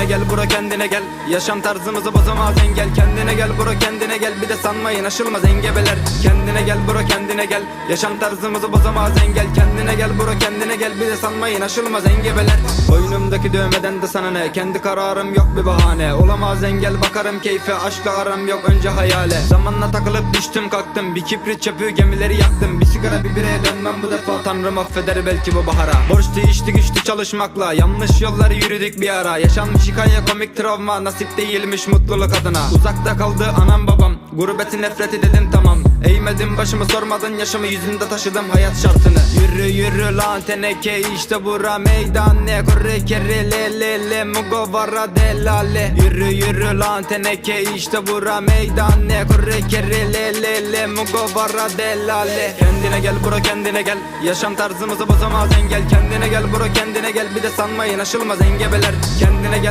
Kendine gel bura kendine gel. Yaşam tarzımızı bozamaz engel. Kendine gel bura kendine gel. Bir de sanmayın aşılmaz engebeler. Kendine gel bura kendine gel. Yaşam tarzımızı bozamaz engel Kendine gel bura kendine gel. Bir de sanmayın aşılmaz engebeler Boynumdaki dövmeden de sana ne? Kendi kararım yok bir bahane. Olamaz engel bakarım keyfe. Aşkla aram yok önce hayale. Zamanla takılıp düştüm kalktım. Bir kibrit çöpü gemileri yaktım. Bir sigara bir bireye dönmem. Bu defa Tanrım affeder belki bu bahara. Borçlu içti güçlü çalışmakla. Yanlış yolları yürüdük bir ara. Yaşanmış hikaye komik travma. Nasip değilmiş mutluluk adına. Uzakta kaldı anam babam Gurbetin nefreti dedim tamam. Eğmedim başımı sormadın yaşımı Yüzünde taşıdım hayat şartını. Yürü yürü lan teneke işte bura meydan ne? Korre kere le le le mugo vara delale. Yürü yürü lan teneke işte bura meydan ne? Korre kere le le le mugo vara delale. Kendine gel bura kendine gel. Yaşam tarzımızı bozamaz engel. Kendine gel bura kendine gel. Bir de sanmayın aşılmaz engebeler. Kendine gel